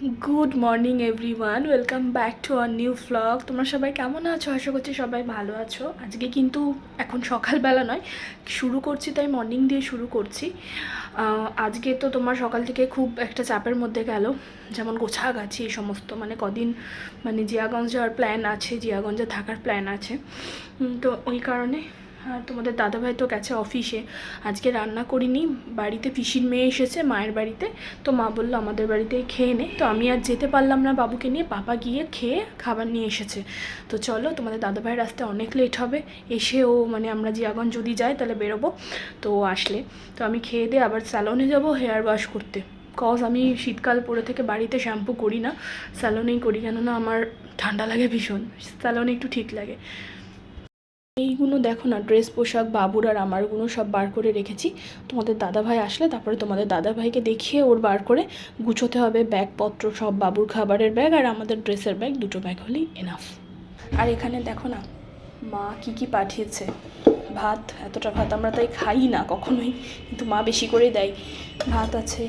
Good morning everyone welcome back to our new vlog তোমরা সবাই কেমন আছো? আশা করছি সবাই ভালো আছো। আজকে কিন্তু এখন সকালবেলা নয়, শুরু করছি, তাই মর্নিং দিয়ে শুরু করছি। আজকে তো তোমার সকাল থেকে খুব একটা চাপের মধ্যে গেল। যেমন গোছাগাছি এই সমস্ত। মানে কদিন মানে জিয়াগঞ্জ যাওয়ার প্ল্যান আছে, জিয়াগঞ্জে থাকার প্ল্যান আছে। তো ওই কারণে আর তোমাদের দাদাভাই তো গেছে অফিসে আজকে রান্না করিনি, বাড়িতে পিসির মেয়ে এসেছে মায়ের বাড়িতে। তো মা বলল, আমাদের বাড়িতে খেয়ে নে। তো আমি আর যেতে পারলাম না বাবুকে নিয়ে পাপা গিয়ে খেয়ে খাবার নিয়ে এসেছে। তো চলো, তোমাদের দাদাভাইয়ের রাস্তায় অনেক লেট হবে। এসে ও মানে আমরা জিয়াগঞ্জ যদি যাই, তাহলে বেরোবো। তো আসলে। তো আমি খেয়ে দিয়ে আবার স্যালনে যাব হেয়ার ওয়াশ করতে। কজ আমি শীতকাল পরে থেকে বাড়িতে শ্যাম্পু করি না। স্যালনেই করি কেননা আমার ঠান্ডা লাগে ভীষণ। স্যালনে একটু ঠিক লাগে। এইগুলো দেখো না ড্রেস পোশাক, বাবুর আর আমারগুলো সব বার করে রেখেছি। তোমাদের দাদাভাই আসলে তারপরে তোমাদের দাদাভাইকে দেখিয়ে ওর বার করে গুছোতে হবে ব্যাগপত্র, সব বাবুর খাবারের ব্যাগ আর আমাদের ড্রেসের ব্যাগ, দুটো ব্যাগ হলেই এনাফ আর এখানে দেখো না, মা কি কি পাঠিয়েছে? ভাত, এতটা ভাত আমরা তাই খাই না কখনোই, কিন্তু মা বেশি করে দেয়। ভাত আছে,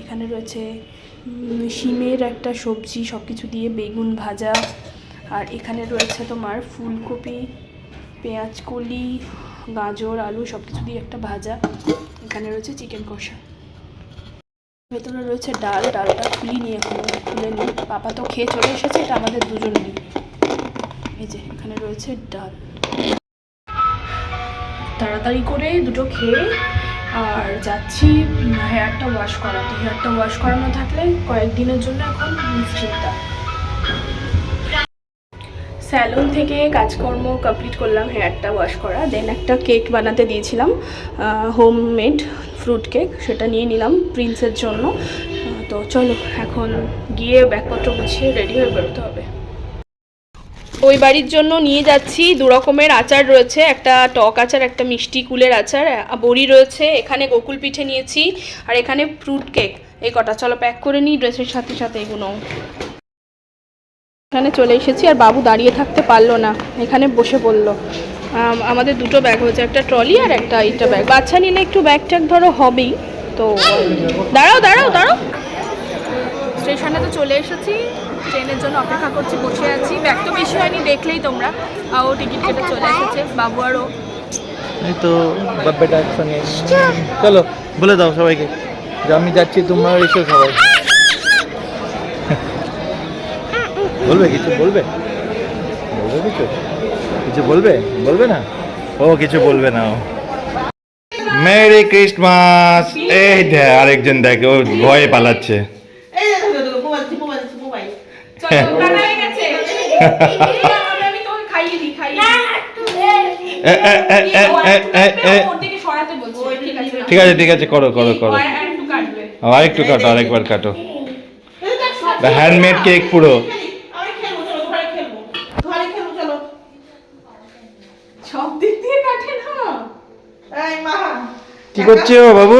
এখানে রয়েছে শিমের একটা সবজি সব কিছু দিয়ে বেগুন ভাজা, আর এখানে রয়েছে তোমার ফুলকপি পেঁয়াজ কলি, গাজর, আলু সব কিছু দিয়ে একটা ভাজা। এখানে রয়েছে চিকেন কষা। ভেতরে রয়েছে ডাল, ডালটা খুলিনি এখনও খুলে নিই। পাপা তো খেয়ে চলে এসেছে, এটা আমাদের দুজনেরই এই যে, এখানে রয়েছে ডাল। তাড়াতাড়ি করে দুটো খেয়ে, আর যাচ্ছি হেয়ারটা ওয়াশ করাতে। হেয়ারটা ওয়াশ করানো থাকলে কয়েকদিনের জন্য এখন নিশ্চিন্তা। স্যালন থেকে কাজকর্ম কমপ্লিট করলাম হেয়ারটা ওয়াশ করা দেন একটা কেক বানাতে দিয়েছিলাম হোম মেড ফ্রুট কেক সেটা নিয়ে নিলাম প্রিন্সের জন্য। তো চলো, এখন গিয়ে ব্যাগপত্র গুছিয়ে রেডি হয়ে বেরোতে হবে। ওই বাড়ির জন্য নিয়ে যাচ্ছি দু রকমের আচার রয়েছে, একটা টক আচার, একটা মিষ্টি কুলের আচার বড়ি রয়েছে, এখানে গোকুল পিঠে নিয়েছি, আর এখানে ফ্রুট কেক এই কটা। চলো প্যাক করে নিই ড্রেসের সাথে সাথে এগুলো এখানে চলে এসেছি আর বাবু দাঁড়িয়ে থাকতে পারল না। এখানে বসে পড়ল। আমাদের দুটো ব্যাগ হয়েছে একটা ট্রলি আর একটা এইটা ব্যাগ বাচ্চা নিলে একটু ব্যাগ ট্যাগ ধরো হবেই। তো দাঁড়াও দাঁড়াও দাঁড়াও। স্টেশনে তো চলে এসেছি। ট্রেনের জন্য অপেক্ষা করছি বসে আছি। ব্যাগ তো বেশি হয়নি দেখলেই তোমরা। ও টিকিট কেটে চলে এসেছে বাবু আরও তো চলো বলে দাও সবাইকে যে আমি যাচ্ছি তোমরা এসো সবাই। বলবে কিছু বলবে? বলবে কিছু? কিছু বলবে? বলবে না? ও কিছু বলবে না ও। Merry Christmas! এই দে আরেকজন দেখে ও ভয়ে পালাচ্ছে। দেখো দেখো দেখো, ঠিক আছে ঠিক আছে করো করো করো। আর একটু আরেকটু কাটো আরেকবার কাটো। হ্যান্ডমেড কেক পুরো আমি খেলব, চলো, ঘরে খেলব। ঘরে খেলব, চলো। সব দিক দিয়ে কাটে না এই, মা। কি করছ বাবু চলো, হ্যাঁ, চলো। না। এই, আমাকে দেখি, চলো দিকে। এ, কি বলে সবাইকে দাও আম্মু কই আম্মু করছ বাবু?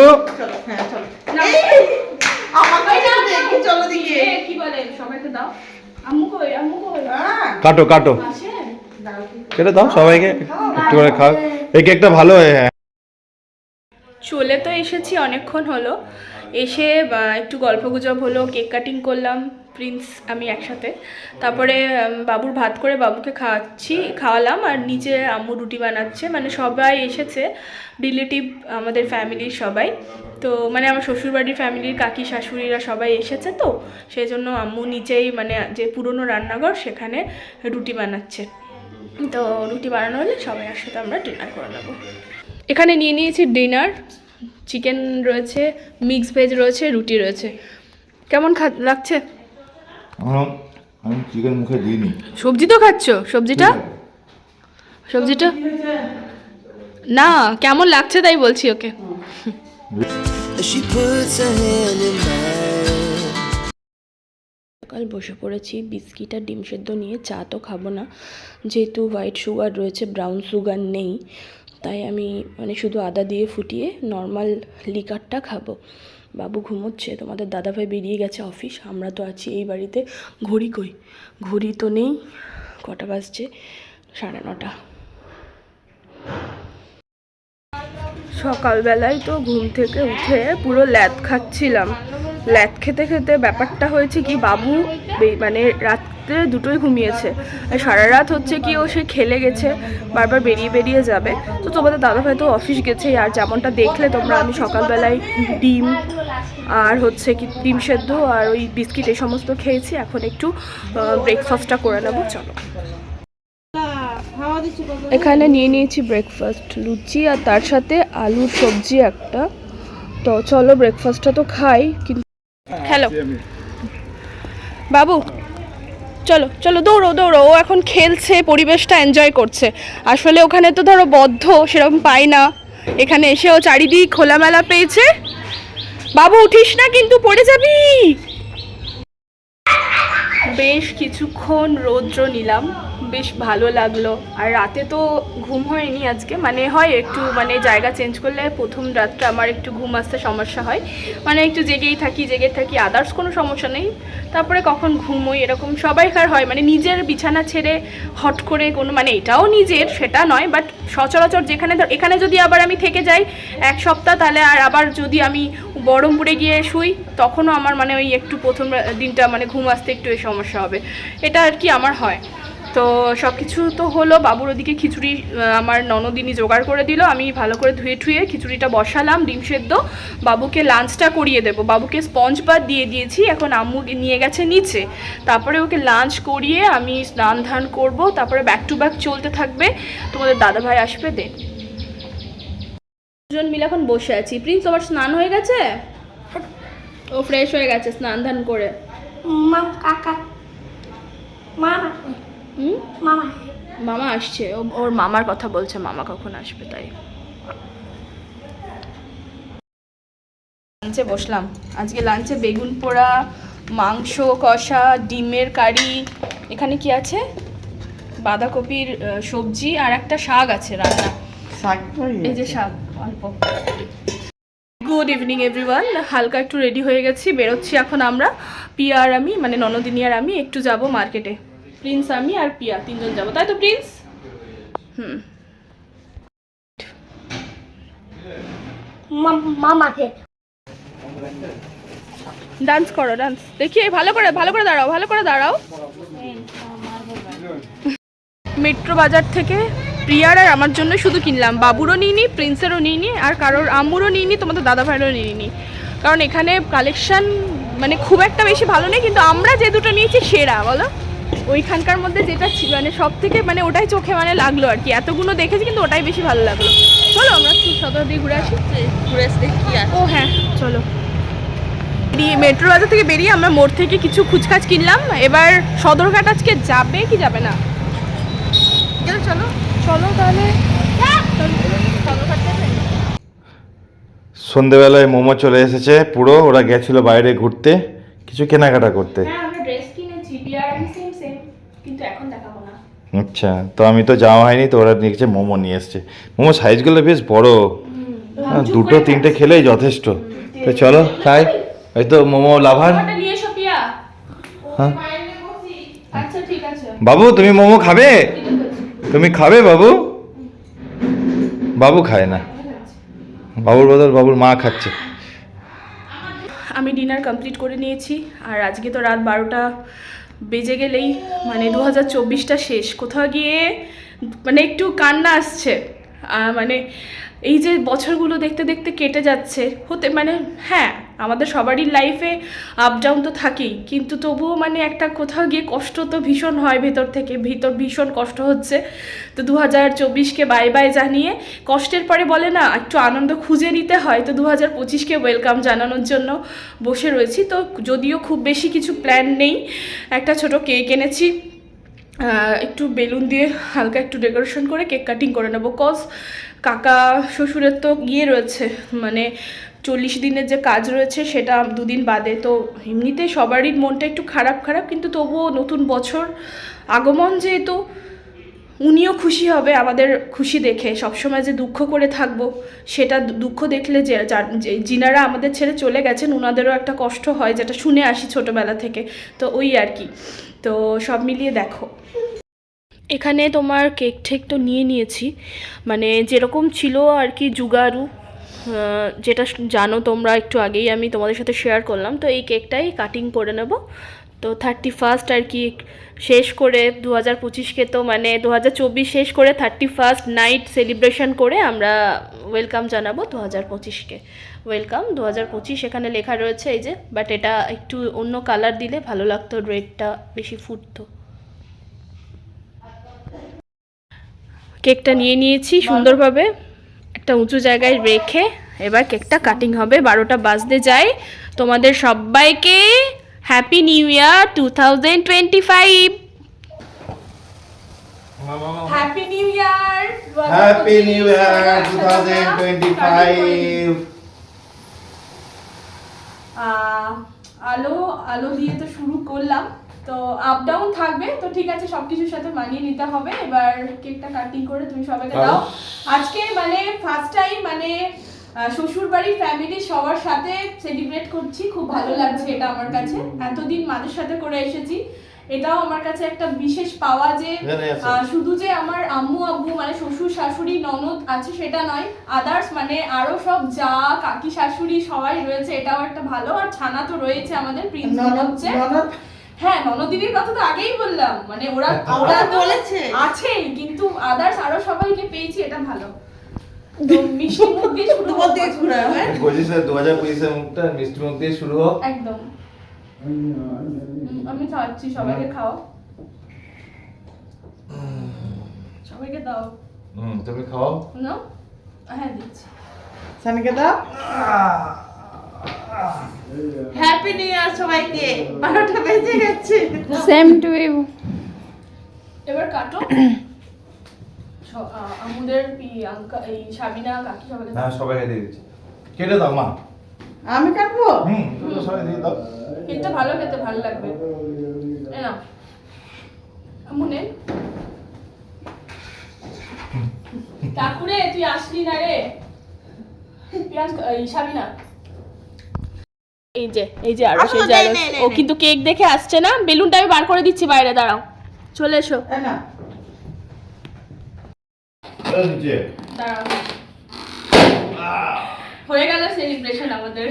কাটো কাটো। কেটে দাও সবাইকে, একটু করে খাও। এই একটা ভালো হয়। চলে তো এসেছি, অনেকক্ষণ হলো। এসে একটু গল্প গুজব হলো, কেক কাটিং করলাম, প্রিন্স, আমি একসাথে। তারপরে বাবুর ভাত করে বাবুকে খাওয়াচ্ছি খাওয়ালাম আর নিচে আম্মু রুটি বানাচ্ছে। মানে সবাই এসেছে, রিলেটিভ আমাদের ফ্যামিলির সবাই। তো মানে আমার শ্বশুরবাড়ির ফ্যামিলির কাকি শাশুড়িরা সবাই এসেছে তো সেই জন্য আম্মু নিচেই মানে যে পুরনো রান্নাঘর, সেখানে রুটি বানাচ্ছে। তো রুটি বানানো হলে সবাই একসাথে আমরা ডিনার করে নেব। এখানে নিয়ে নিয়েছি ডিনার চিকেন রয়েছে মিক্স ভেজ রয়েছে রুটি রয়েছে। কেমন খা লাগছে? আমি চিকেন মুখে দিইনি। সবজি তো খাচ্ছ? সবজিটা? সবজিটা? না কেমন লাগছে তাই বলছি ওকে. সকাল বসে পড়েছি বিস্কিট আর ডিম সেদ্ধ নিয়ে চা তো খাব না। যেহেতু হোয়াইট সুগার রয়েছে ব্রাউন সুগার নেই। তাই আমি মানে শুধু আদা দিয়ে ফুটিয়ে নর্মাল লিকারটা খাব। বাবু ঘুমোচ্ছে, তোমাদের দাদাভাই বেরিয়ে গেছে অফিস আমরা তো আছি এই বাড়িতে ঘড়ি কই? ঘড়ি তো নেই, কটা বাজছে? সাড়ে নটা। সকালবেলায় তো ঘুম থেকে উঠে পুরো ল্যাদ খাচ্ছিলাম। ল্যাদ খেতে খেতে ব্যাপারটা হয়েছে কি, বাবু মানে রাত্রে দুটোই ঘুমিয়েছে। সারা রাত হচ্ছে কি ও সে খেলে গেছে, বারবার বেরিয়ে বেরিয়ে যাবে। তো তোমাদের দাদাভাই তো অফিস গেছে আর যেমনটা দেখলে তোমরা, আমি সকালবেলায় ডিম আর হচ্ছে কি ডিম সেদ্ধ আর ওই বিস্কিট এই সমস্ত খেয়েছি। এখন একটু ব্রেকফাস্টটা করে নেব, চলো। এখানে নিয়ে নিয়েছি ব্রেকফাস্ট লুচি আর তার সাথে আলুর সবজি একটা। তো চলো ব্রেকফাস্টটা তো খাই, কিন্তু হ্যালো। বাবু চলো চলো দৌড়ো দৌড়ো। ও এখন খেলছে পরিবেশটা এনজয় করছে। আসলে ওখানে তো ধরো বদ্ধ সেরকম পাই না। এখানে এসে ও চারিদিক খোলামেলা পেয়েছে। বাবু উঠিস না কিন্তু পড়ে যাবি। বেশ কিছুক্ষণ রৌদ্র নিলাম। বেশ ভালো লাগল। আর রাতে তো ঘুম হয়নি আজকে। মানে হয় একটু মানে জায়গা চেঞ্জ করলে প্রথম রাতটা আমার একটু ঘুম আসতে সমস্যা হয়। মানে একটু জেগেই থাকি, জেগে থাকি আদার্স কোনো সমস্যা নেই। তারপরে কখন ঘুমোই, এরকম সবাইকার হয়। মানে নিজের বিছানা ছেড়ে হট করে কোনো মানে এটাও নিজের, সেটা নয় বাট সচরাচর যেখানে ধর, এখানে যদি আবার আমি থেকে যাই এক সপ্তাহ, তাহলে আর আবার যদি আমি বহরমপুরে গিয়ে শুই, তখনও আমার মানে ওই একটু প্রথম দিনটা মানে ঘুম আসতে একটু এই সমস্যা হবে। এটা আর কি আমার হয়। তো সব কিছু তো হলো, বাবুর ওদিকে খিচুড়ি আমার ননদিনী জোগাড় করে দিল, আমি ভালো করে ধুয়ে ঠুয়ে খিচুড়িটা বসালাম, ডিম সেদ্ধ। বাবুকে লাঞ্চটা করিয়ে দেবো। বাবুকে স্পঞ্জ বাদ দিয়ে দিয়েছি, এখন আম্মু নিয়ে গেছে নিচে। তারপরে ওকে লাঞ্চ করিয়ে আমি স্নান ধান করব, তারপরে ব্যাক টু ব্যাক চলতে থাকবে। তোমাদের দাদাভাই আসবে দেন। দুজন মিলে এখন বসে আছি। প্রিন্স, তোমার স্নান হয়ে গেছে? ও ফ্রেশ হয়ে গেছে, স্নান ধান করে। Mam kakak. Mama. হুম? মামা। আসছে। ও- ওর মামার কথা বলছে মামা কখন আসবে তাই। লাঞ্চে বসলাম। আজকে লাঞ্চে বেগুন পোড়া মাংস কষা ডিমের কারি। এখানে কি আছে? বাঁধাকপির সবজি আর একটা শাক আছে রান্না। এই যে শাক অল্প। গুড ইভিনিং এভরিওয়ান হালকা একটু রেডি হয়ে গেছি বেরোচ্ছি এখন আমরা। পিয়া আর আমি মানে ননদিনী আর আমি একটু যাব মার্কেটে প্রিন্স আমি আর পিয়া তিনজন যাব। তাই তো প্রিন্স হুম। ke. ডান্স করো ডান্স দেখি ভালো করে ভালো করে দাঁড়াও ভালো করে দাঁড়াও। মেট্রো বাজার থেকে প্রিয়ার আর আমার জন্য শুধু কিনলাম। বাবুরও নিইনি প্রিন্সেরও নিইনি আর কারোর আম্মুরও নিইনি তোমাদের দাদা ভাইয়েরও নিইনি। কারণ এখানে কালেকশন মানে খুব একটা বেশি ভালো নেই কিন্তু আমরা যে দুটো নিয়েছি সেরা বলো? ওইখানকার মধ্যে যেটা ছিল মানে সব থেকে মানে ওটাই চোখে মানে লাগল আর কি। এতগুলো দেখেছি কিন্তু ওটাই বেশি ভালো লাগল। চলো আমরা একটু সদর দিয়ে ঘুরে আসি। ঘুরে দেখি কি ও হ্যাঁ চলো। মেট্রো বাজার থেকে বেরিয়ে আমরা মোড় থেকে কিছু খুচখাচ কিনলাম। এবার সদরঘাট আজকে যাবে কি যাবে না? চলো চলো। চলো তাহলে? সন্ধেবেলায় মোমো চলে এসেছে পুরো ওরা গেছিল বাইরে ঘুরতে কিছু কেনাকাটা করতে। আচ্ছা তো আমি তো যাওয়া হয়নি তো ওরা নিয়েছে মোমো নিয়ে এসছে। মোমো সাইজগুলো বেশ বড়। হ্যাঁ, দুটো তিনটে খেলেই যথেষ্ট। তো চলো খাই ওই তো মোমো লাভার। হ্যাঁ। আচ্ছা ঠিক আছে। বাবু তুমি মোমো খাবে? তুমি খাবে বাবু? বাবু খায় না। বাবুর বদল বাবুর মা খাচ্ছে। আমি ডিনার কমপ্লিট করে নিয়েছি আর আজকে তো রাত বারোটা। বেজে গেলেই মানে দু হাজার চব্বিশটা শেষ। কোথাও গিয়ে মানে একটু কান্না আসছে। মানে এই যে বছরগুলো দেখতে দেখতে কেটে যাচ্ছে, হতে মানে হ্যাঁ আমাদের সবারই লাইফে আপ ডাউন তো থাকেই, কিন্তু তবুও মানে একটা কোথাও গিয়ে কষ্ট তো ভীষণ হয় ভেতর থেকে, ভিতর ভীষণ কষ্ট হচ্ছে। তো দু হাজার চব্বিশকে বাই বাই জানিয়ে, কষ্টের পরে বলে না, একটু আনন্দ খুঁজে নিতে হয়। তো দু হাজার পঁচিশকে ওয়েলকাম জানানোর জন্য বসে রয়েছি। তো যদিও খুব বেশি কিছু প্ল্যান নেই, একটা ছোট কেক এনেছি। একটু বেলুন দিয়ে হালকা একটু ডেকোরেশন করে কেক কাটিং করে নেব। কজ কাকা, শ্বশুরের তো গিয়ে রয়েছে মানে চল্লিশ দিনের যে কাজ রয়েছে সেটা দুদিন বাদে। তো এমনিতে সবারই মনটা একটু খারাপ খারাপ, কিন্তু তবুও নতুন বছর আগমন যেহেতু, উনিও খুশি হবে আমাদের খুশি দেখে। সবসময় যে দুঃখ করে থাকব, সেটা দুঃখ দেখলে যে যিনারা আমাদের ছেড়ে চলে গেছেন ওনাদেরও একটা কষ্ট হয় যেটা শুনে আসি ছোটোবেলা থেকে। তো ওই আর কি। তো সব মিলিয়ে দেখো। এখানে তোমার কেক ঠেক তো নিয়ে নিয়েছি। মানে যেরকম ছিল আর কি জুগারু যেটা জানো তোমরা একটু আগেই আমি তোমাদের সাথে শেয়ার করলাম। তো এই কেকটাই কাটিং করে নেব। তো থার্টি ফার্স্ট আর কি শেষ করে দু হাজার পঁচিশকে তো মানে দু হাজার চব্বিশ শেষ করে থার্টি ফার্স্ট নাইট সেলিব্রেশন করে আমরা ওয়েলকাম জানাব দু হাজার পঁচিশকে। ওয়েলকাম দু হাজার পঁচিশ এখানে লেখা রয়েছে এই যে বাট এটা একটু অন্য কালার দিলে ভালো লাগতো রেডটা বেশি ফুটতো। কেকটা নিয়ে নিয়েছি সুন্দরভাবে। একটা উঁচু জায়গায় রেখে এবার কেকটা কাটিং হবে। বারোটা বাজতে যায়। তোমাদের সবাইকে happy new year two thousand twenty five happy new year happy new year two thousand twenty five আলো আলো দিয়ে তো শুরু করলাম। তো আপ ডাউন থাকবে তো ঠিক আছে সবকিছুর সাথে মানিয়ে নিতে হবে। এবার কেকটা কাটিং করে তুমি সবাইকে দাও। আজকে মানে ফার্স্ট টাইম মানে শ্বশুর বাড়ির ফ্যামিলি সবার সাথে সেলিব্রেট করছি। খুব ভালো লাগছে এটা আমার কাছে। এতদিন মাদের সাথে করে এসেছি। এটাও আমার কাছে একটা বিশেষ পাওয়া যে শুধু যে আমার আম্মু আব্বু মানে শ্বশুর শাশুড়ি ননদ আছে সেটা নয় আদার্স মানে আরও সব যা কাকি শাশুড়ি সবাই রয়েছে এটাও একটা ভালো। আর ছানা তো রয়েছে আমাদের প্রিন্স হচ্ছে। ননদ? হ্যাঁ ননদিনীর কথা তো আগেই বললাম। মানে ওরা ওরা তো বলেছে। আছেই কিন্তু আদার্স আরও সবাইকে পেয়েছি এটা ভালো। মিষ্টি মুখ দিয়ে শুরু দুপুর শুরু হবে, হ্যাঁ? দু হাজার পঁচিশের মুখটা মিষ্টি মুখ দিয়ে শুরু হোক। একদম। আমি খাওয়াচ্ছি সবাইকে খাও। সবাইকে দাও। হুম তুমি খাও না হ্যাঁ দিচ্ছি। সানিকে দাও। হ্যাপি নিউ ইয়ার সবাইকে। বারোটা বেজে গেছে। সেম টু ইউ এবার কাটো। স- আ, আঙ্কা এই কাকি সবাইকে হ্যাঁ সবাইকে দিয়ে দিচ্ছি। কেটে দাও মা। আমি কাটবো? হুম তুমি সবাই দিয়ে দাও। কেকটা ভালো খেতে ভালো লাগবে। এ নাও। আমুনে। কাকুরে তুই আসলি না রে? পিয়াজ এই সাবিনা এই যে এই যে আরও সেই যে ও কিন্তু কেক দেখে আসছে না? বেলুনটা আমি বার করে দিচ্ছি বাইরে দাঁড়াও। চলে এসো। দাঁড়াও। হয়ে গেল সেলিব্রেশন আমাদের।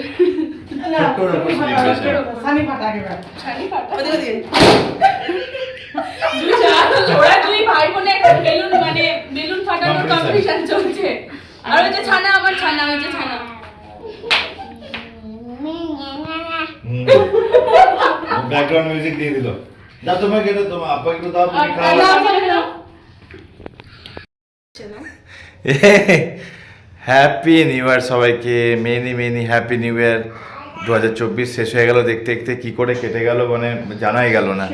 ওরা দুই ভাই বোনে একটা বেলুন মানে বেলুন ফাটানোর Competition. চলছে। আর ওই যে ছানা আমার ছানা ওই যে ছানা হুম ব্যাকগ্রাউন্ড মিউজিক দিয়ে দিল। যা তোমাকে কেটে তোমার আব্বাকে একটু দাও তুমি খাও। হ্যাপি নিউ ইয়ার সবাইকে। Many many happy new year দু হাজার চব্বিশ শেষ হয়ে গেল দেখতে দেখতে কি করে কেটে গেল মানে জানাই গেল না।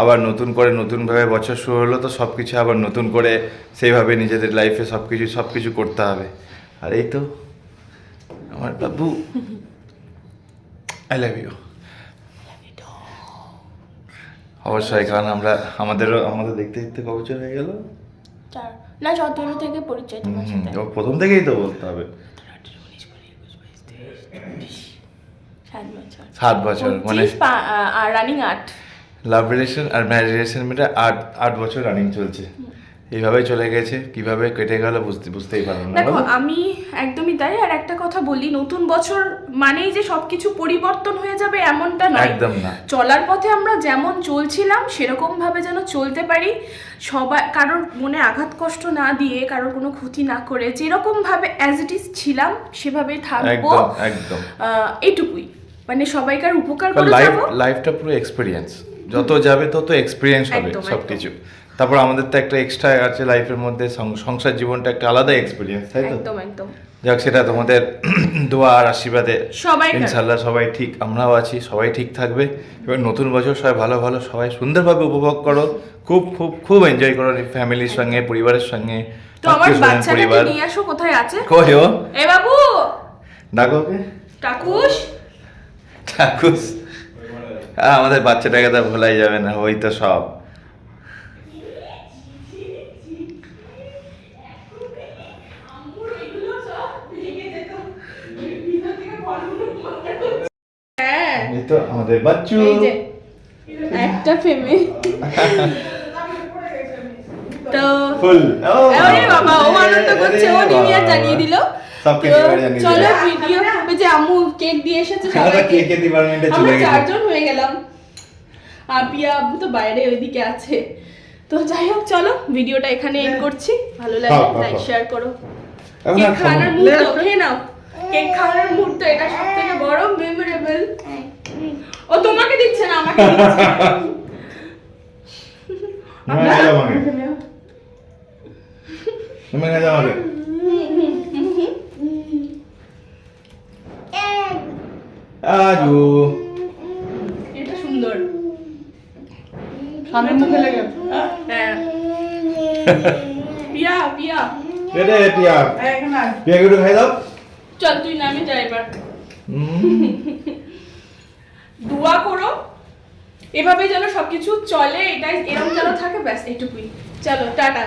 আবার নতুন করে নতুনভাবে বছর শুরু হলো তো সব কিছু আবার নতুন করে সেইভাবে নিজেদের লাইফে সব কিছু সব কিছু করতে হবে। আর এই তো আমার বাবু। আই লাভ ইউ অবশ্যই কারণ আমরা আমাদেরও আমাদের দেখতে দেখতে ক বছর হয়ে গেল। চার না সতেরো থেকে পরিচয় তোমার সাথে। প্রথম থেকেই তো বলতে হবে। সাত বছর। মানে আর রানিং আট। লাভ রিলেশন আর ম্যারেজ রিলেশন মিলে আট আট বছর রানিং চলছে। এইভাবেই চলে গেছে কীভাবে কেটে গেল বুঝতে বুঝতেই পারলাম না। দেখো আমি একদমই তাই আর একটা কথা বলি নতুন বছর মানেই যে সবকিছু পরিবর্তন হয়ে যাবে এমনটা নয়। একদম না। চলার পথে আমরা যেমন চলছিলাম সেরকম ভাবে যেন চলতে পারি। সবাই কারোর মনে আঘাত কষ্ট না দিয়ে কারোর কোনো ক্ষতি না করে যেরকম ভাবে অ্যাজ ইট ইজ ছিলাম সেভাবেই থাকব। একদম এইটুকুই। মানে সবাইকার উপকার করে লাইফটা পুরো এক্সপিরিয়েন্স যত যাবে তত এক্সপিরিয়েন্স হবে একদম, সব কিছু তারপর আমাদের তো একটা এক্সট্রা আছে লাইফের মধ্যে সংসার জীবনটা একটা আলাদা এক্সপিরিয়েন্স তাই তো? একদম একদম। যাক সেটা তোমাদের দোয়া আর আশীর্বাদে সবাইকার। ইনশাল্লাহ সবাই ঠিক আমরাও আছি সবাই ঠিক থাকবে। এবার নতুন বছর সবাই ভালো ভালো সবাই সুন্দরভাবে উপভোগ করো। খুব খুব খুব এনজয় করো ফ্যামিলির সঙ্গে পরিবারের সঙ্গে তো আমার বাচ্চাটাকে নিয়ে আসো কোথায় আছে? কই ও? এ বাবু! ডাকো টাকুস হ্যাঁ, আমাদের বাচ্চাটাকে তো ভোলাই যাবে না ওই তো সব হ্যাঁ এই তো আমাদের বাচ্চু। একটা ফেমে তো ফুল। আরে বাবা ও আনন্দ করছে ও নিউ জানিয়ে দিল। সব তো কেটে বাড়ি আনিয়ে চলো ভিডিও যে আম্মু কেক দিয়ে এসেছে আমরা সবাইকে ডিপার্টমেন্টে চলে আমরা চারজন হয়ে গেলাম। আর আব্বু তো বাইরে ওইদিকে আছে। তো যাই হোক চলো ভিডিওটা এখানে এন্ড করছি। ভালো লাগে খাও, খাও, লাইক শেয়ার করো। কেক খাওয়ানোর। মুহূর্ত খেয়ে নাও। কেক খাওয়ানোর মুহূর্ত এটা সব থেকে বড় মেমোরেবল ও তোমাকে দিচ্ছে না আমাকে দিচ্ছে যাও আমাকে যাও আমাকে আজু। এটা সুন্দর। স্বামীর মুখে লেগে। হ্যাঁ। পিয়া পিয়া। কেটে পিয়া। পিয়া একটু খাই দাও। চল তুই নামে যাই এবার হুম। দোয়া করো এভাবে যেন সবকিছু চলে এটাই এরকম যেন থাকে ব্যাস এইটুকুই। চলো টাটা।